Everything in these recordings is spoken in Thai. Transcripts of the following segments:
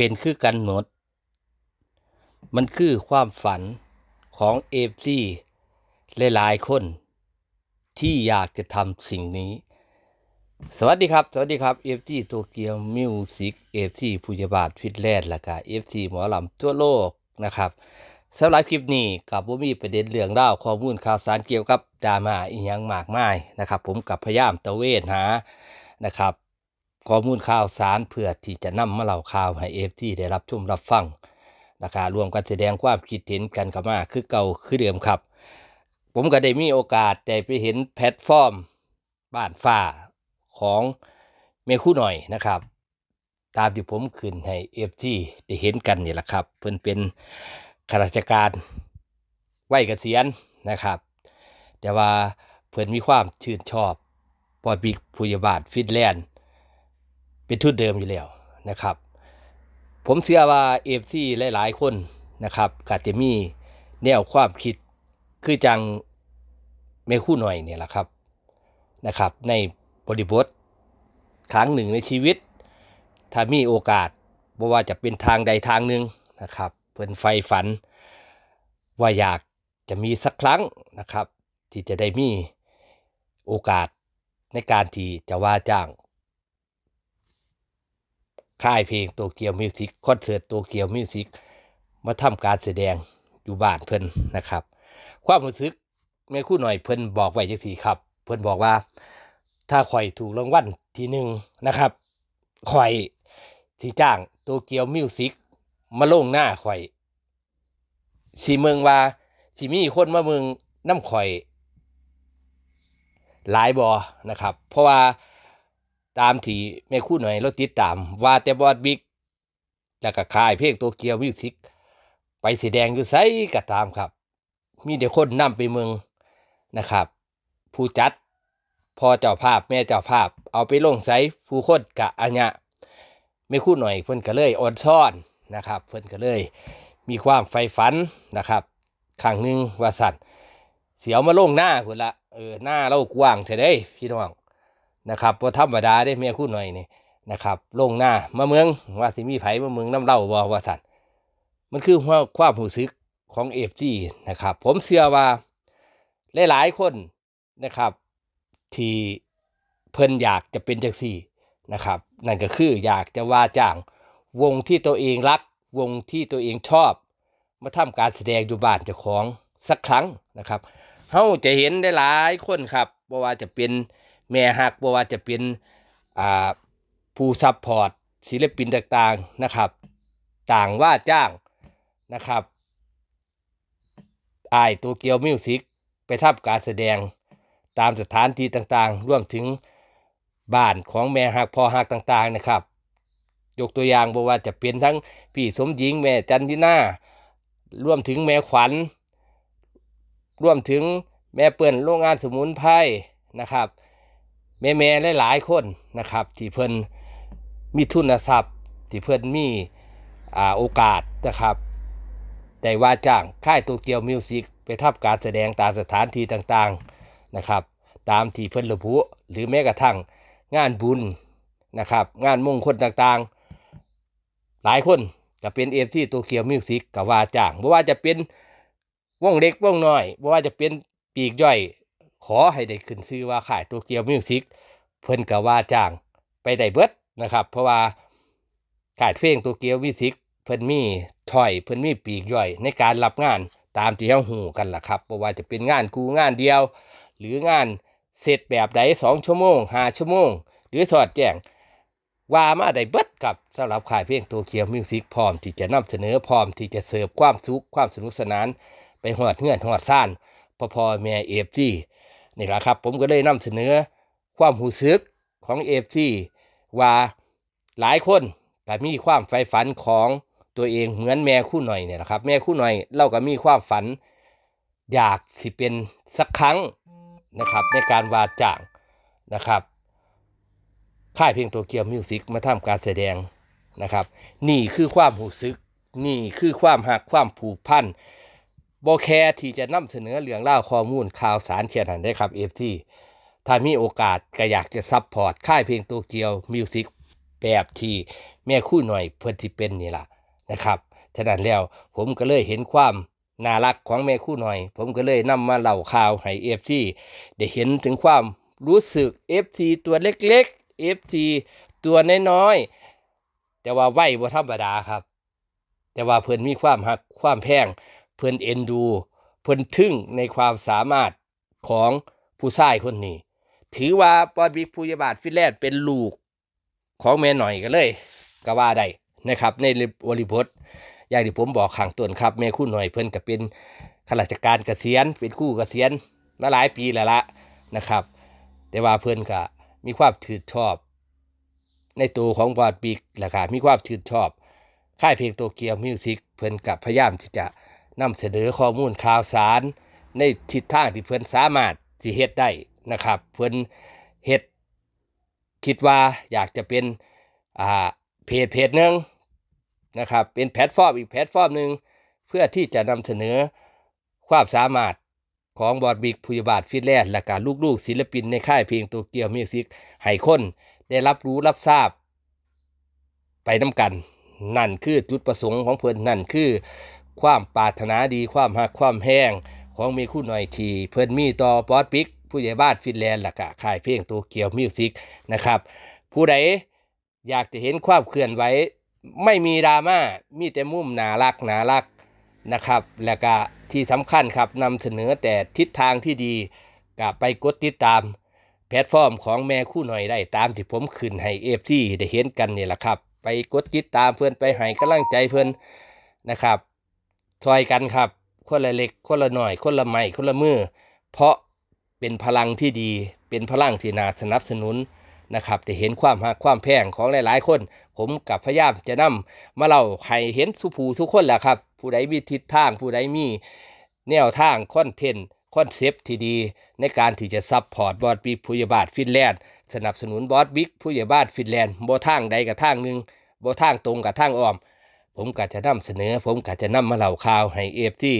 เป็นคือกันหมด มันคือความฝันของเอฟซีหลายๆคน ที่อยากจะทำสิ่งนี้ สวัสดีครับ สวัสดีครับ FG โตเกียวมิวสิก FG ผู้ยาบาทฟิตแลนด์และก็ FG หมอลำทั่วโลกนะครับสำหรับคลิปนี้กับว่ามีประเด็นเรื่องเล่าข้อมูลข่าวสารเกี่ยวกับดราม่าอีหยังมากมายนะครับ ผมกับพยายามตะเวนหานะครับ ข้อมูลข่าวสารเพื่อที่จะนำมาเล่าข่าวให้ FG ได้รับชมรับฟังนะครับรวมกันแสดงความคิดเห็นกันกับมาคือเก่าคือเดิมครับ ผมก็ได้มีโอกาสได้ไปเห็นแพลตฟอร์ม บ้านฟ้าของเมคู่หน่อยนะครับ ตามที่ผมขึ้นให้เอฟจีได้เห็นกันนี่แหละครับ เพิ่นเป็นข้าราชการวัยเกษียณนะครับ แต่ว่าเพิ่นมีความชื่นชอบ ปอบิกผู้ยาบาทฟินแลนด์ เป็นทุนเดิมอยู่แล้วนะครับ ผมเชื่อว่าเอฟซีหลายๆ คนนะครับก็จะมีแนวความคิดคือจังเมคู่หน่อยเนี่ยแหละครับนะครับ ในบริบทครั้งหนึ่งในชีวิต ถ้ามีโอกาสบ่ว่าจะเป็นทางใดทางหนึ่งนะครับเพิ่นไฟฝัน ว่าอยากจะมีสักครั้งนะครับ ที่จะได้มีโอกาสในการที่จะว่าจ้าง ค่ายเพลงโตเกียวมิวสิกคอนเสิร์ตโตเกียวมิวสิกมาทำการแสดงอยู่บ้านเพิ่นนะครับ ความรู้สึกแม่คู่หน่อยเพิ่นบอกไว้จังซี่ครับ เพิ่นบอกว่า ถ้าข่อยถูกรางวัลทีหนึ่งนะครับข่อยสิจ้างโตเกียวมิวสิกมาลงหน้าข่อยสิเมืองว่าสิมีคนมาเมืองน้ำข่อย หลายบอนะครับ เพราะว่า ตามที่แม่คู่หน่อยเราติดตาม ว่าแต่บอดบิ๊กแล้วก็คายเพลงโตเกียวมิวสิกไปสีแดงอยู่ไสก็ตามครับ มีเดี๋ยวคนนำไปเมืองนะครับ ผู้จัดพ่อเจ้าภาพแม่เจ้าภาพ เอาไปลงไสผู้คนกะอัญญะไม่คู่หน่อยเพิ่นก็เลยอดซ่อนนะครับเพิ่นก็เลยมีความใฝ่ฝันนะครับครั้งหนึ่งว่าสัตว์เสียวมาลงหน้าพุ่นละเออหน้าเรากว้างเท่ได้พี่น้อง นะครับพอธรรมดาได้แม่คู่หน่อยนี่นะครับลงหน้ามาเมืองว่าสิมีไผมาเมืองน้ำเล่าบ่ว่าสัตว์มันคือความความรู้สึกของเอฟจีนะครับ ผมเชื่อว่าหลายๆคนนะครับ ที่เพิ่นอยากจะเป็นจังซี่นะครับ นั่นก็คืออยากจะว่าจ้างวงที่ตัวเองรัก วงที่ตัวเองชอบ มาทำการแสดงอยู่บ้านเจ้าของสักครั้งนะครับเฮาจะเห็นได้หลายคนครับบ่ว่าจะเป็น แม่ฮักบ่ว่าจะเป็นอ่าผู้ซัพพอร์ตศิลปินต่างๆนะครับ ต่างว่าจ้างนะครับอายตัวเกียวมิวสิกไปทำการแสดงตามสถานที่ต่างๆ รวมถึงบ้านของแม่หักพ่อหักต่างๆนะครับ ยกตัวอย่างบอกว่าจะเป็นทั้งพี่สมหญิงแม่จันทิน่ารวมถึงแม่ขวัญรวมถึงแม่เปิ้นโรงงานสมุนไพรนะครับ แม่แม่หลายๆคนนะครับ ที่เพิ่นมีทุนทรัพย์ ที่เพิ่นมีอ่าโอกาสนะครับได้ว่าจ้างค่ายโตเกียวมิวสิกไปทำการแสดงตามสถานที่ต่างๆนะครับ ตามที่เพิ่นระบุหรือแม้กระทั่งงานบุญนะครับ งานมงคลต่างๆ หลายคนจะเป็นเอฟซีโตเกียวมิวสิกกับว่าจ้างบ่ว่าจะเป็นวงเล็กวงน้อยบ่ว่าจะเป็นปีกย่อย ขอให้ได้ขึ้นชื่อว่าค่ายโตเกียวมิวสิกเพิ่นกับว่าจ้างไปได้เบิดนะครับ เพราะว่าค่ายเพลงโตเกียวมิวสิกเพิ่นมีถอยเพิ่นมีปีกย่อย ในการรับงานตามที่เฮาฮู้กันล่ะครับบ่ว่าจะเป็นงานกูงานเดียว หรืองานเสร็จแบบใดสองชั่วโมงห้าชั่วโมง หรือสอดแจ้งว่ามาได้เบิดกับสำหรับขายเพลงตัวเกียวมิวสิกพร้อมที่จะนำเสนอพร้อมที่จะเสิร์ฟความสุขความสนุกสนาน ไปหอดเงื่อนหอดซ่านพอพอแม่เอฟจี นี่แหละครับ ผมก็เลยนำเสนอความหูซึกของเอฟจีว่าหลายคนก็มีความใฝ่ฝันของตัวเองเหมือนแม่คู่หน่อยเนี่ยแหละครับ แม่คู่หน่อยเราก็มีความฝันอยากสิเป็นสักครั้งนะครับ ในการวาดจ้างนะครับค่ายเพลงโตเกียวมิวสิกมาทำการแสดงนะครับ นี่คือความหูซึก นี่คือความหักความผูกพัน โบแคที่จะนำเสนอเรื่องเล่าข้อมูลข่าวสารเขียนหันได้ครับเอฟทีถ้ามีโอกาสก็อยากจะซัพพอร์ตค่ายเพลงโตเกียวมิวสิกแบบที่แม่คู่หน่อยเพิ่อนสิเป็นนี่ล่ะนะครับฉะนั้นแล้วผมก็เลยเห็นความน่ารักของแม่คู่หน่อย ผมก็เลยนำมาเล่าข่าวให้ FC ได้เห็นถึงความรู้สึก FC ตัวเล็กๆ FC ตัวน้อยๆแต่ว่าไหวบ่ธรรมดาครับ แต่ว่าเพิ่นมีความหักความแพง เพิ่นเอ็นดู เพิ่นทึ่งในความสามารถของผู้ชายคนนี้ ถือว่าปอดบิ๊กผู้ยาบาทฟินแลนด์เป็นลูกของแม่หน่อยกันเลยก็ว่าได้นะครับ ในบริบทอย่างที่ผมบอกข้างต้นครับแม่คุณหน่อยเพิ่นก็เป็นข้าราชการเกษียณเป็นคู่เกษียณมาหลายปีแล้วละนะครับ แต่ว่าเพิ่นก็มีความถือชอบ ในตัวของบอดบิ๊กแหละครับมีความถือชอบค่ายเพลงโตเกียวมิวสิกเพิ่นกับพยายามที่จะ นำเสนอข้อมูลข่าวสาร ในทิศทางที่เพิ่อนสามารถสิเฮ็ดได้นะครับ เพิ่อนเฮ็ดคิดว่าอยากจะเป็นอ่าเพจเพจหนึ่งนะครับเป็นแพลตฟอร์มอีกแพลตฟอร์มหนึ่งเพื่อที่จะนำเสนอความสามารถของบอดบิกผู้ยาบาทฟินแลนด์และการลูกๆ ศิลปินในค่ายเพลงโตเกียวมิวสิกให้คนได้รับรู้รับทราบ ไปน้ำกัน นั่นคือจุดประสงค์ของเพิ่อนนั่นคือ ความปรารถนาดีความหักความแห้งของมีคู่หน่อยทีเพิ่นมีต่อบอสปิก ผู้ใหญ่บ้านฟินแลนด์และก็ค่ายเพลงโตเกียวมิวสิกนะครับผู้ใดอยากจะเห็นความเคลื่อนไหวไม่มีดราม่ามีแต่มุมน่ารักน่ารักนะครับ และก็ที่สำคัญครับนำเสนอแต่ทิศทางที่ดีก็ไปกดติดตามแพลตฟอร์มของแม่คู่หน่อยได้ตามที่ผมขึ้นให้เอฟซีได้เห็นกันนี่แหละครับ ไปกดติดตามเพื่อนไปให้กำลังใจเพื่อนนะครับ ซอยกันครับ คนละเล็ก คนละหน่อย คนละไม้คนละมือ เพราะเป็นพลังที่ดี เป็นพลังที่น่าสนับสนุนนะครับได้เห็นความหักความแพงของหลายๆ คน ผมกับพยายามจะนำมาเล่าให้เห็นสุภูทุกคนแหละครับ ผู้ใดมีทิศทาง ผู้ใดมีแนวทางคอนเทนต์คอนเซปต์ที่ดี ในการที่จะซัพพอร์ตบอสบิ๊กผู้ใหญ่บ้านฟินแลนด์สนับสนุนบอสบิ๊กผู้ใหญ่บ้านฟินแลนด์บ่ทางใดกับทางหนึ่งบ่ทางตรงกับทางอ้อม ผมก็จะนำเสนอ ผมก็จะนำมาเล่าข่าวให้เอฟซี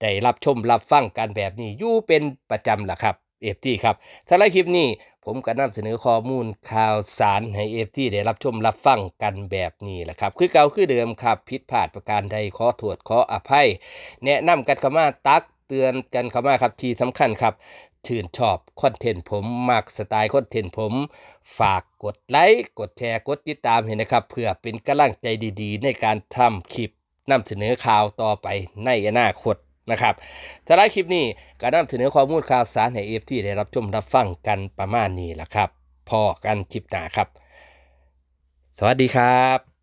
ได้รับชมรับฟังกันแบบนี้อยู่เป็นประจำล่ะครับเอฟซีครับสำหรับคลิปนี้ผมก็นำเสนอข้อมูลข่าวสารให้เอฟซีได้รับชมรับฟังกันแบบนี้แหละครับ คือเก่าคือเดิมครับผิดพลาดประการใดขอโทษขออภัย แนะนำกันเข้ามาตักเตือนกันเข้ามาครับที่สำคัญครับ ชื่นชอบคอนเทนต์ผมมักสไตล์คอนเทนต์ผม ฝากกดไลค์ กดแชร์ กดติดตามเห็นนะครับ เพื่อเป็นกำลังใจดีๆ ในการทำคลิปนำเสนอข่าวต่อไปในอนาคตนะครับสำหรับคลิปนี้การนำเสนอข้อมูลข่าวสารให้เอฟที่ได้รับชมรับฟังกันประมาณนี้แหละครับพอกันคลิปหน้าครับ สวัสดีครับ